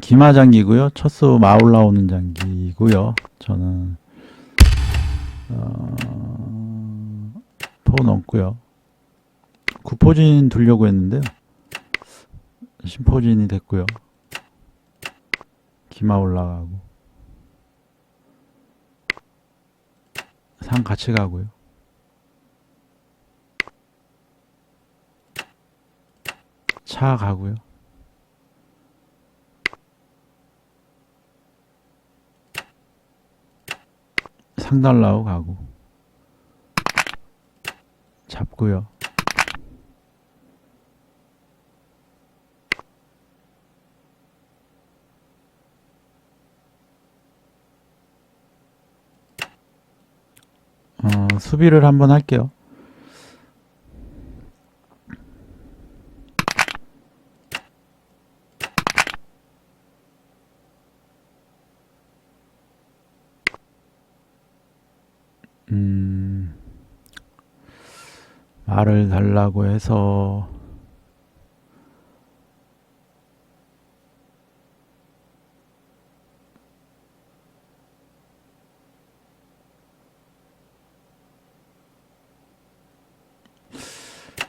기마 장기고요. 첫수 마 올라오는 장기고요. 저는 어, 포 넘고요. 구포진 두려고 했는데요. 신포진이 됐고요. 기마 올라가고 상 같이 가고요. 차 가고요. 상달라고 가고 잡고요. 어, 수비를 한번 할게요. 음, 달라고 해서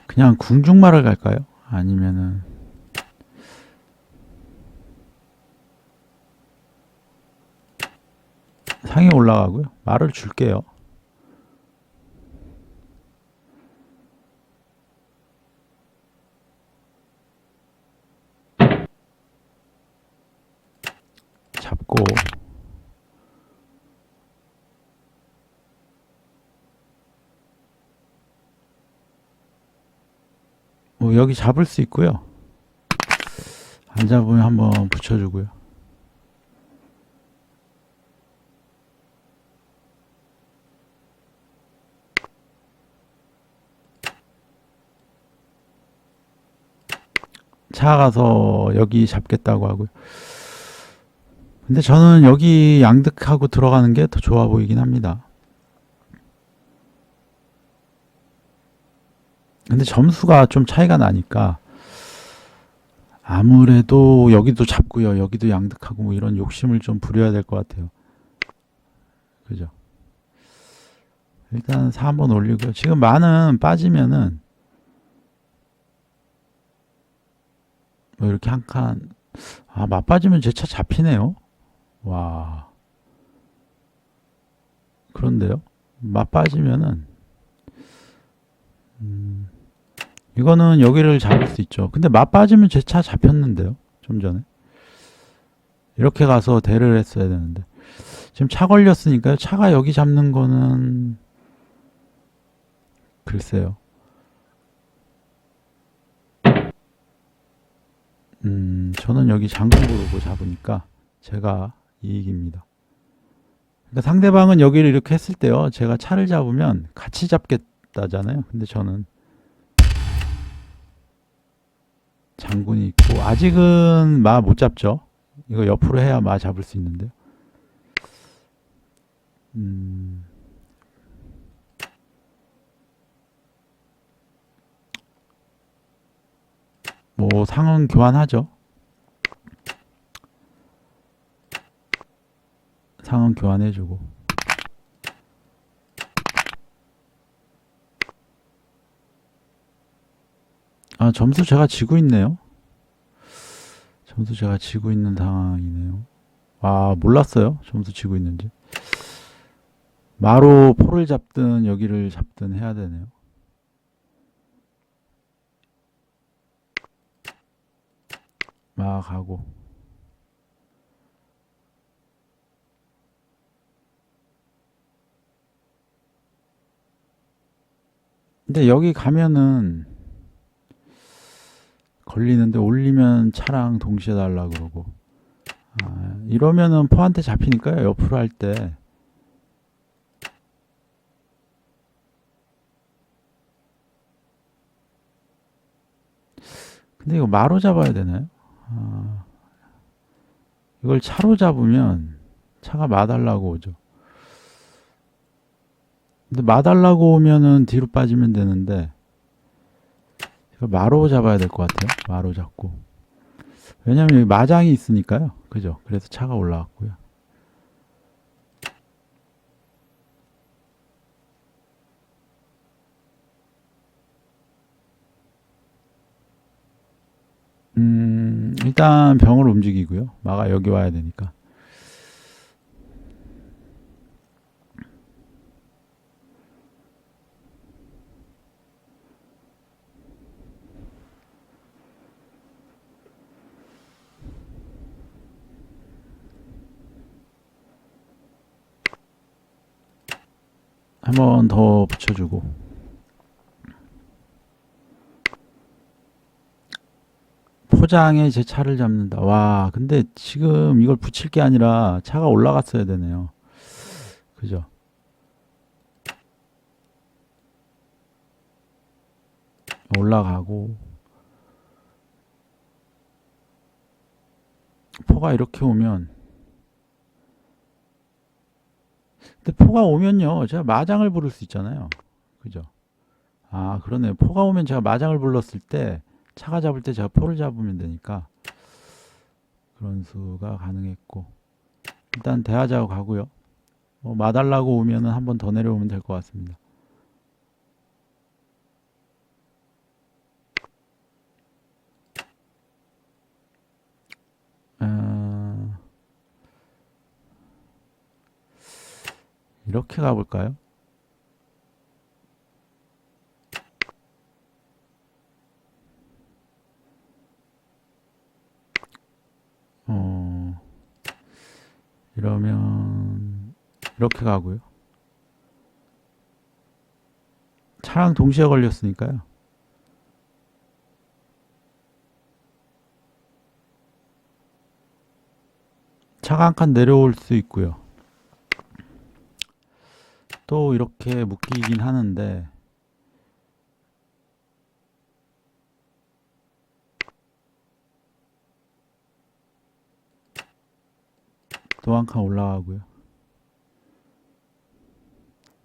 그냥 궁중말을 갈까요? 아니면은 상에 올라가고요. 말을 줄게요. 잡고 뭐 여기 잡을 수 있고요. 안 잡으면 한번 붙여주고요. 차 가서 여기 잡겠다고 하고요. 근데 저는 여기 양득하고 들어가는 게 더 좋아 보이긴 합니다. 근데 점수가 좀 차이가 나니까 아무래도 여기도 잡고요. 여기도 양득하고 뭐 이런 욕심을 좀 부려야 될 것 같아요. 그죠? 일단 4 한번 올리고요. 지금 많은 빠지면은 뭐 이렇게 한 칸, 아, 맞빠지면 제 차 잡히네요. 와. 그런데요? 맞빠지면은, 음, 이거는 여기를 잡을 수 있죠. 근데 맞빠지면 제 차 잡혔는데요. 좀 전에. 이렇게 가서 대를 했어야 되는데. 지금 차 걸렸으니까요. 차가 여기 잡는 거는, 글쎄요. 음, 저는 여기 장군 고르고 잡으니까 제가 이익입니다. 그러니까 상대방은 여기를 이렇게 했을 때요. 제가 차를 잡으면 같이 잡겠다잖아요. 근데 저는 장군이 있고 아직은 마 못 잡죠. 이거 옆으로 해야 마 잡을 수 있는데요. 음, 뭐 상은 교환하죠. 상은 교환해주고. 아, 점수 제가 지고 있네요. 점수 제가 지고 있는 상황이네요. 아, 몰랐어요. 점수 지고 있는지. 마로 포를 잡든 여기를 잡든 해야 되네요. 마 가고. 근데 여기 가면은 걸리는데 올리면 차랑 동시에 달라 그러고 아, 이러면은 포한테 잡히니까요 옆으로 할 때 근데 이거 마로 잡아야 되나요? 아, 이걸 차로 잡으면 차가 마달라고 오죠. 근데 마달라고 오면은 뒤로 빠지면 되는데 마로 잡아야 될 것 같아요. 마로 잡고. 왜냐면 여기 마장이 있으니까요. 그죠? 그래서 차가 올라왔고요. 음, 일단 병을 움직이고요. 마가 여기 와야 되니까. 한 번 더 붙여주고. 포장에 제 차를 잡는다. 와, 근데 지금 이걸 붙일 게 아니라 차가 올라갔어야 되네요. 그죠? 올라가고 포가 이렇게 오면 근데 포가 오면요 제가 마장을 부를 수 있잖아요. 그죠? 아 그러네요. 포가 오면 제가 마장을 불렀을 때 차가 잡을 때 제가 포를 잡으면 되니까 그런 수가 가능했고. 일단 대하자고 가고요. 뭐 마달라고 오면은 한 번 더 내려오면 될 것 같습니다 아, 이렇게 가볼까요? 어, 이러면 이렇게 가고요. 차랑 동시에 걸렸으니까요. 차가 한 칸 내려올 수 있고요. 또 이렇게 묶이긴 하는데 또 한 칸 올라가고요.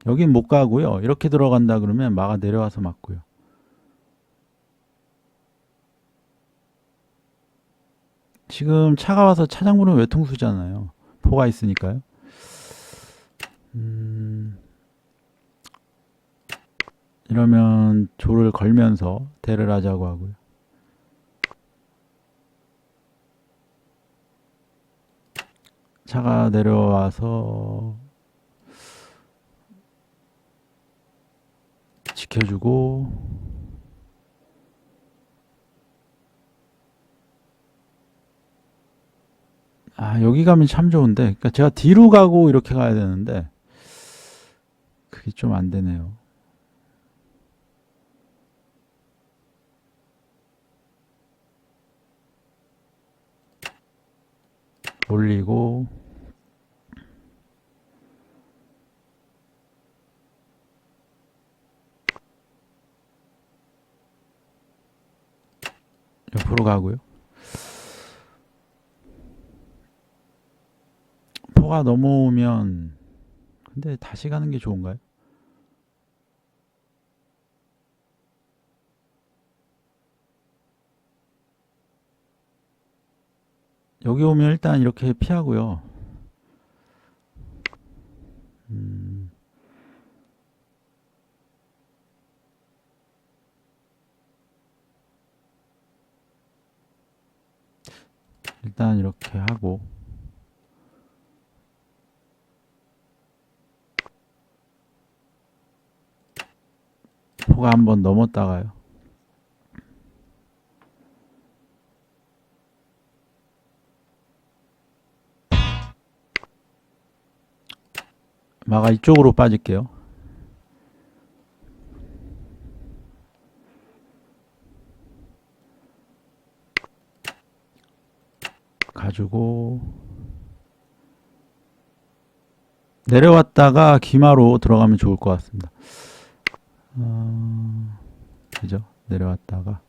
여긴 못 가고요. 이렇게 들어간다 그러면 마가 내려와서 맞고요. 지금 차가 와서 차장부는 외통수잖아요. 포가 있으니까요. 음, 이러면 조를 걸면서 대를 하자고 하고요. 차가 내려와서 지켜주고 아 여기 가면 참 좋은데 그러니까 제가 뒤로 가고 이렇게 가야 되는데 그게 좀 안 되네요. 올리고 옆으로 가고요. 포가 넘어오면 근데 다시 가는 게 좋은가요? 여기 오면 일단 이렇게 피하고요. 음, 일단 이렇게 하고 포가 한번 넘었다가요. 마가 이쪽으로 빠질게요. 가지고 내려왔다가 기마로 들어가면 좋을 것 같습니다. 어, 그죠? 내려왔다가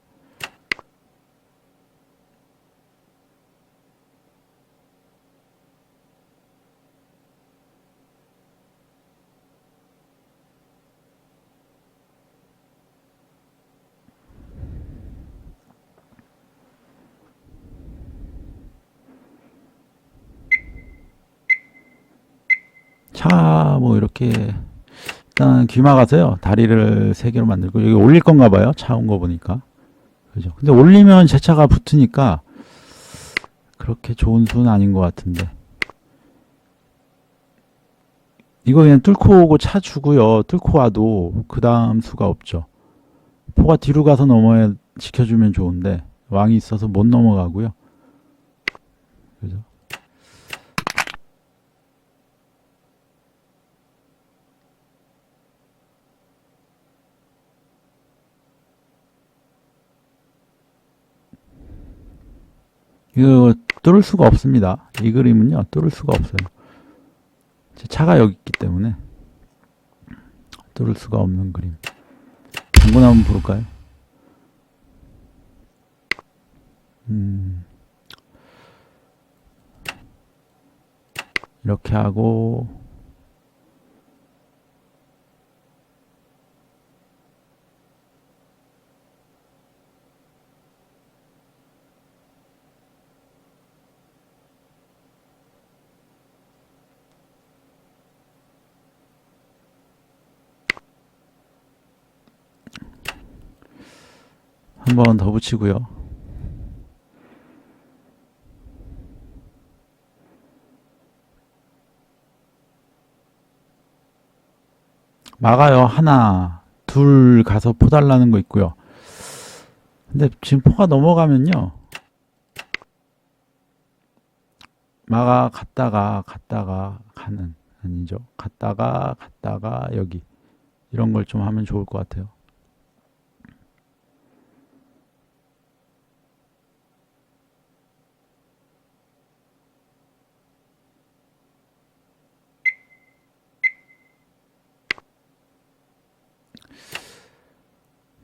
차가 뭐 이렇게 일단 귀마가서요. 다리를 세 개로 만들고 여기 올릴 건가 봐요. 차 온 거 보니까. 그죠? 근데 올리면 제 차가 붙으니까 그렇게 좋은 수는 아닌 것 같은데. 이거 그냥 뚫고 오고 차 주고요. 뚫고 와도 그 다음 수가 없죠. 포가 뒤로 가서 넘어야 지켜주면 좋은데 왕이 있어서 못 넘어가고요 이거 뚫을 수가 없습니다. 이 그림은요, 뚫을 수가 없어요. 제 차가 여기 있기 때문에 뚫을 수가 없는 그림. 장군 한번 부를까요? 음, 이렇게 하고 한 번 더 붙이고요. 막아요. 하나, 둘 가서 포 달라는 거 있고요. 근데 지금 포가 넘어가면요. 막아 갔다가 갔다가 가는 아니죠. 갔다가 갔다가 여기 이런 걸 좀 하면 좋을 것 같아요.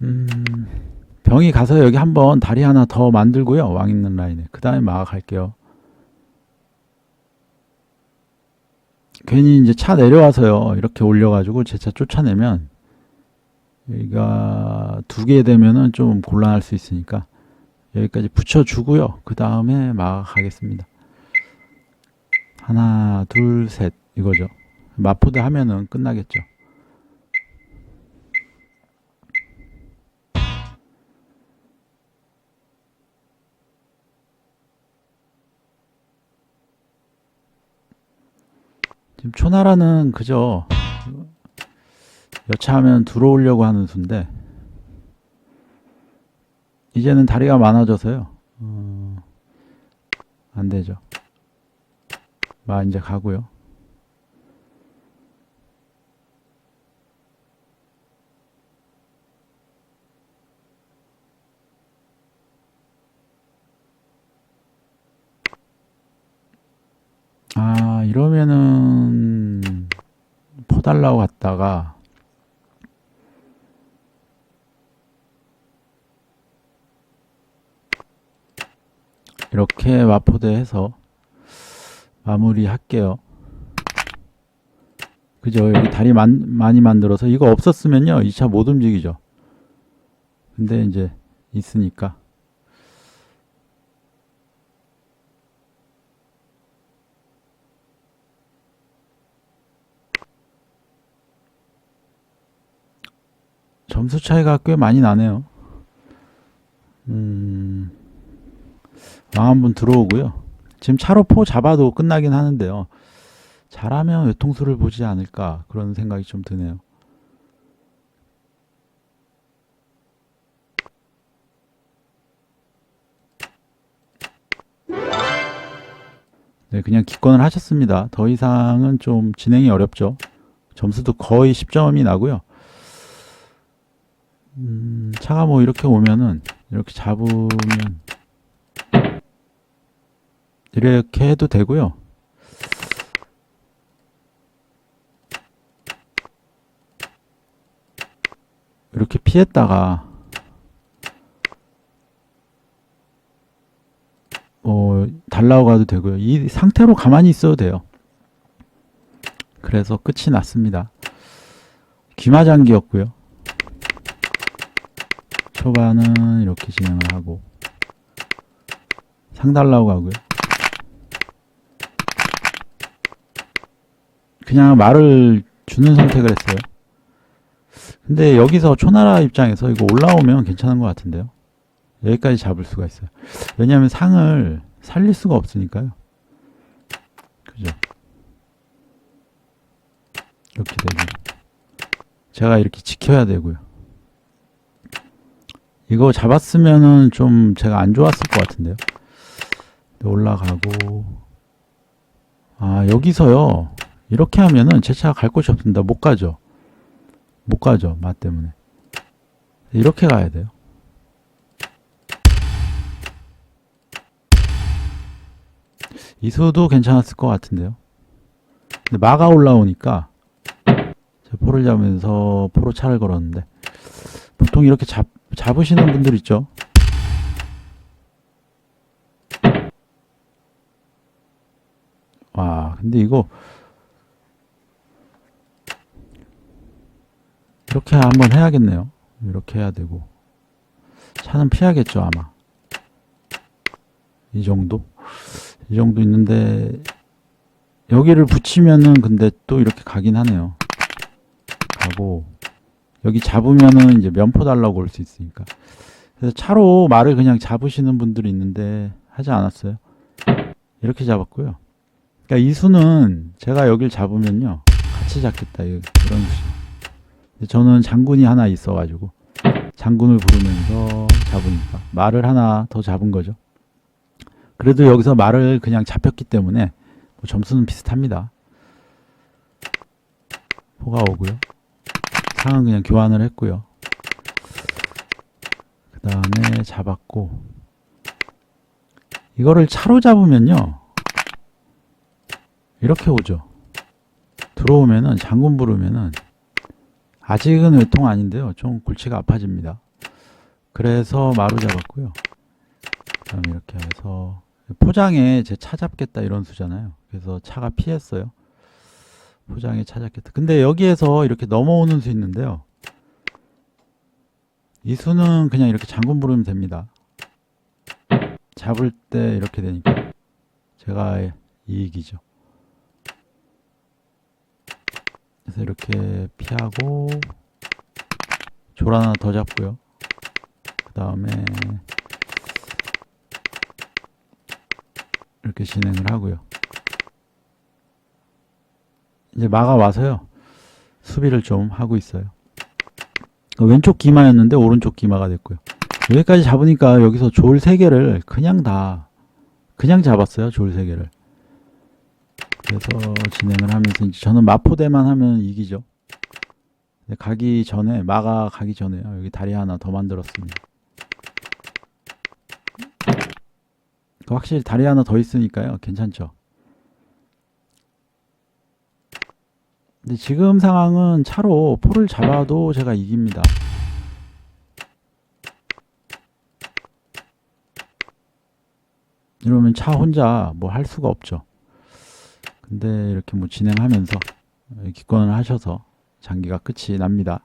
음, 병이 가서 여기 한번 다리 하나 더 만들고요. 왕 있는 라인에. 그 다음에 마가 갈게요. 괜히 이제 차 내려와서요. 이렇게 올려가지고 제 차 쫓아내면 여기가 두 개 되면은 좀 곤란할 수 있으니까 여기까지 붙여주고요. 그 다음에 마가 가겠습니다. 하나, 둘, 셋 이거죠. 마포대 하면은 끝나겠죠. 지금 초나라는 그저 여차하면 들어오려고 하는 수인데 이제는 다리가 많아져서요. 어, 안 되죠. 마 이제 가고요. 아, 이러면은 퍼달라고 갔다가 이렇게 마포대 해서 마무리 할게요. 그죠? 여기 다리 만, 많이 만들어서 이거 없었으면요. 이 차 못 움직이죠. 근데 이제 있으니까. 점수 차이가 꽤 많이 나네요. 음, 왕한분 들어오고요. 지금 차로 포 잡아도 끝나긴 하는데요. 잘하면 외통수를 보지 않을까 그런 생각이 좀 드네요. 네, 그냥 기권을 하셨습니다. 더 이상은 좀 진행이 어렵죠. 점수도 거의 10점이 나고요. 음, 차가 뭐 이렇게 오면은 이렇게 잡으면 이렇게 해도 되고요. 이렇게 피했다가 어, 달라고 가도 되고요. 이 상태로 가만히 있어도 돼요. 그래서 끝이 났습니다. 귀마장기였고요. 초반은 이렇게 진행을 하고 상달라고 하고요. 그냥 말을 주는 선택을 했어요. 근데 여기서 초나라 입장에서 이거 올라오면 괜찮은 것 같은데요. 여기까지 잡을 수가 있어요. 왜냐하면 상을 살릴 수가 없으니까요. 그죠? 이렇게 되고 제가 이렇게 지켜야 되고요. 이거 잡았으면은 좀 제가 안 좋았을 것 같은데요. 네, 올라가고 아 여기서요 이렇게 하면은 제 차가 갈 곳이 없습니다. 못 가죠. 못 가죠. 맛 때문에 이렇게 가야 돼요. 이수도 괜찮았을 것 같은데요. 근데 마가 올라오니까 제가 포를 잡으면서 포로 차를 걸었는데 보통 이렇게 잡, 잡으시는 분들 있죠. 와, 근데 이거 이렇게 한번 해야겠네요. 이렇게 해야 되고 차는 피하겠죠 아마 이 정도 이 정도 있는데 여기를 붙이면은 근데 또 이렇게 가긴 하네요. 가고 여기 잡으면은 이제 면포 달라고 올 수 있으니까 그래서 차로 말을 그냥 잡으시는 분들이 있는데 하지 않았어요. 이렇게 잡았고요. 그러니까 이 수는 제가 여길 잡으면요 같이 잡겠다 이- 이런 수. 근데 저는 장군이 하나 있어가지고 장군을 부르면서 잡으니까 말을 하나 더 잡은 거죠. 그래도 여기서 말을 그냥 잡혔기 때문에 뭐 점수는 비슷합니다. 포가 오고요. 상은 그냥 교환을 했고요. 그 다음에 잡았고 이거를 차로 잡으면요 이렇게 오죠. 들어오면은 장군 부르면은 아직은 외통 아닌데요. 좀 골치가 아파집니다. 그래서 마루 잡았고요. 그다음에 이렇게 해서 포장에 제 차 잡겠다 이런 수잖아요. 그래서 차가 피했어요. 포장에 차 잡겠다. 근데 여기에서 이렇게 넘어오는 수 있는데요. 이 수는 그냥 이렇게 장군 부르면 됩니다. 잡을 때 이렇게 되니까 제가 이익이죠. 그래서 이렇게 피하고 졸 하나 더 잡고요. 그 다음에 이렇게 진행을 하고요. 이제 마가 와서요. 수비를 좀 하고 있어요. 왼쪽 기마였는데 오른쪽 기마가 됐고요. 여기까지 잡으니까 여기서 졸 3개를 그냥 다 그냥 잡았어요. 졸 3개를. 그래서 진행을 하면서 이제 저는 마포대만 하면 이기죠. 가기 전에 마가 가기 전에요. 여기 다리 하나 더 만들었습니다. 그 확실히 다리 하나 더 있으니까요. 괜찮죠. 근데 지금 상황은 차로 포를 잡아도 제가 이깁니다. 이러면 차 혼자 뭐 할 수가 없죠. 근데 이렇게 뭐 진행하면서 기권을 하셔서 장기가 끝이 납니다.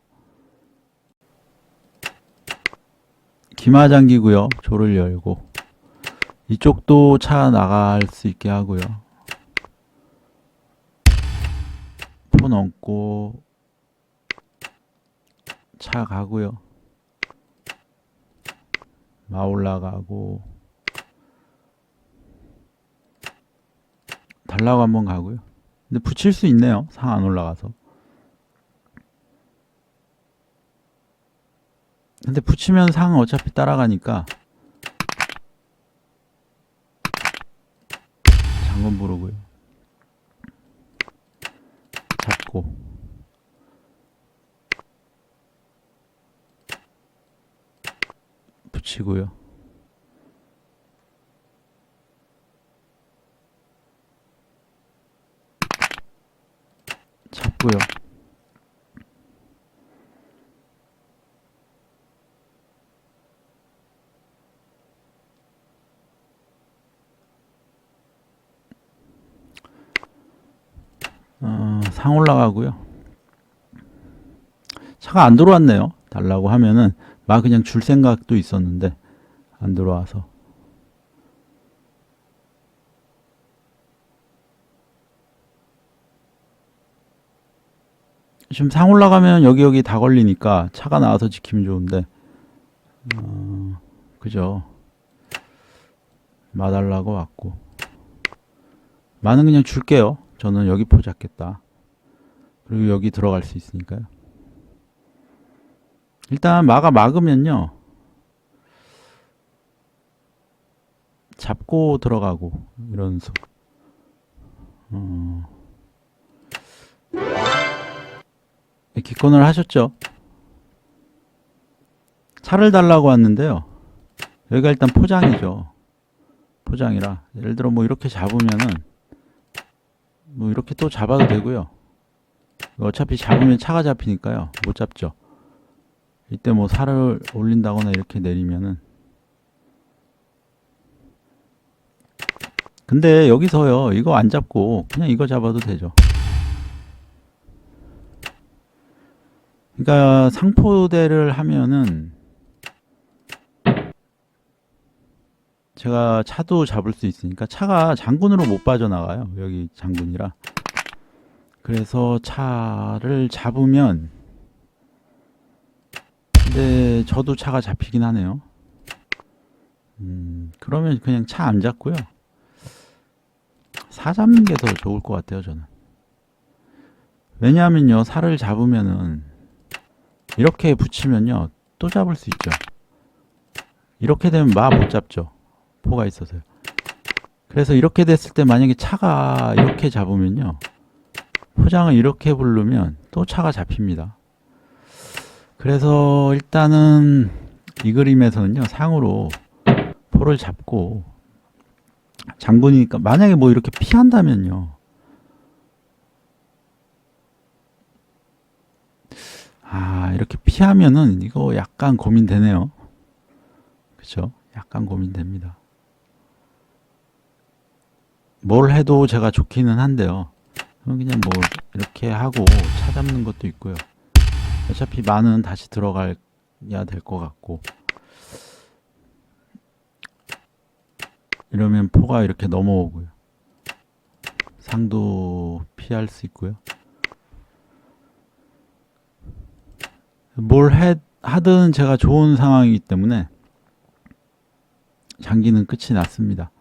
기마 장기고요. 조를 열고 이쪽도 차 나갈 수 있게 하고요. 넘고 차 가고요. 마 올라 가고 달라고 한번 가고요. 근데 붙일 수 있네요. 상 안 올라가서. 근데 붙이면 상은 어차피 따라가니까 장군 부르고요. 잡고 붙이고요. 잡고요. 어, 상 올라가고요. 차가 안 들어왔네요. 달라고 하면은 막 그냥 줄 생각도 있었는데 안 들어와서. 지금 상 올라가면 여기 여기 다 걸리니까 차가 나와서 지키면 좋은데 어, 그죠? 마달라고 왔고. 마는 그냥 줄게요. 저는 여기 포 잡겠다. 그리고 여기 들어갈 수 있으니까요 일단 마가 막으면요. 잡고 들어가고 이런 수 어, 네, 기권을 하셨죠? 차를 달라고 왔는데요. 여기가 일단 포장이죠. 포장이라. 예를 들어 뭐 이렇게 잡으면은 뭐 이렇게 또 잡아도 되고요. 어차피 잡으면 차가 잡히니까요. 못 잡죠 이때 뭐 살을 올린다거나 이렇게 내리면은. 근데 여기서요 이거 안 잡고 그냥 이거 잡아도 되죠. 그러니까 상포대를 하면은 제가 차도 잡을 수 있으니까 차가 장군으로 못 빠져나가요 여기 장군이라. 그래서 차를 잡으면 근데 저도 차가 잡히긴 하네요. 음 그러면 그냥 차 안 잡고요. 사 잡는 게 더 좋을 것 같아요 저는. 왜냐하면요 살을 잡으면은 이렇게 붙이면요 또 잡을 수 있죠. 이렇게 되면 마 못 잡죠. 포가 있어서요. 그래서 이렇게 됐을 때 만약에 차가 이렇게 잡으면요 포장을 이렇게 부르면 또 차가 잡힙니다 그래서 일단은 이 그림에서는요 상으로 포를 잡고 장군이니까 만약에 뭐 이렇게 피한다면요. 아 이렇게 피하면은 이거 약간 고민되네요. 그쵸? 약간 고민됩니다. 뭘 해도 제가 좋기는 한데요. 그럼 그냥 뭐 이렇게 하고 차 잡는 것도 있고요 어차피 마는 다시 들어가야 될 것 같고. 이러면 포가 이렇게 넘어오고요. 상도 피할 수 있고요. 뭘 해, 하든 제가 좋은 상황이기 때문에 장기는 끝이 났습니다.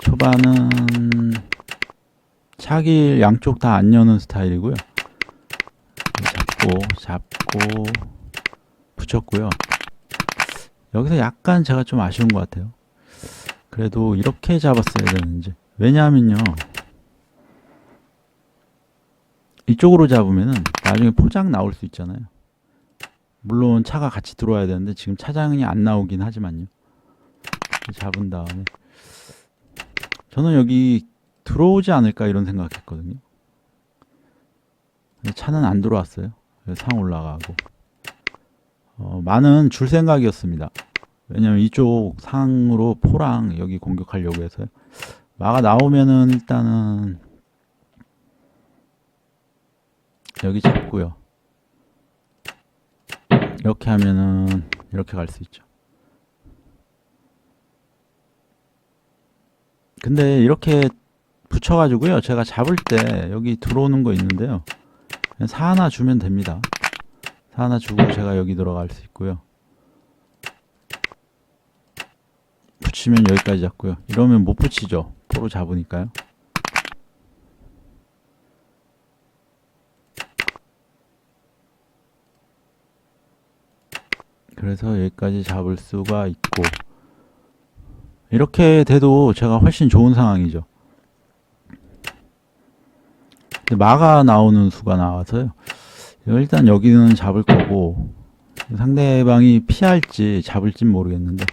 초반은 차길 양쪽 다 안 여는 스타일이고요 잡고 잡고 붙였고요. 여기서 약간 제가 좀 아쉬운 것 같아요. 그래도 이렇게 잡았어야 되는지. 왜냐하면요. 이쪽으로 잡으면은 나중에 포장 나올 수 있잖아요. 물론 차가 같이 들어와야 되는데 지금 차장이 안 나오긴 하지만요. 잡은 다음에. 저는 여기 들어오지 않을까 이런 생각했거든요. 차는 안 들어왔어요 상 올라가고. 어, 많은 줄 생각이었습니다. 왜냐면 이쪽 상으로 포랑 여기 공격하려고 해서요 마가 나오면은 일단은 여기 잡고요. 이렇게 하면은 이렇게 갈 수 있죠. 근데 이렇게 붙여가지고요. 제가 잡을 때 여기 들어오는 거 있는데요 사 하나 주면 됩니다. 사 하나 주고 제가 여기 들어갈 수 있고요. 붙이면 여기까지 잡고요. 이러면 못 붙이죠. 포로 잡으니까요. 그래서 여기까지 잡을 수가 있고. 이렇게 돼도 제가 훨씬 좋은 상황이죠 근데 마가 나오는 수가 나와서요. 일단 여기는 잡을 거고 상대방이 피할지 잡을지 모르겠는데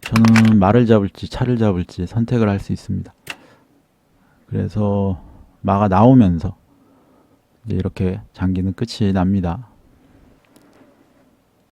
저는 말을 잡을지 차를 잡을지 선택을 할 수 있습니다. 그래서 마가 나오면서 이렇게 장기는 끝이 납니다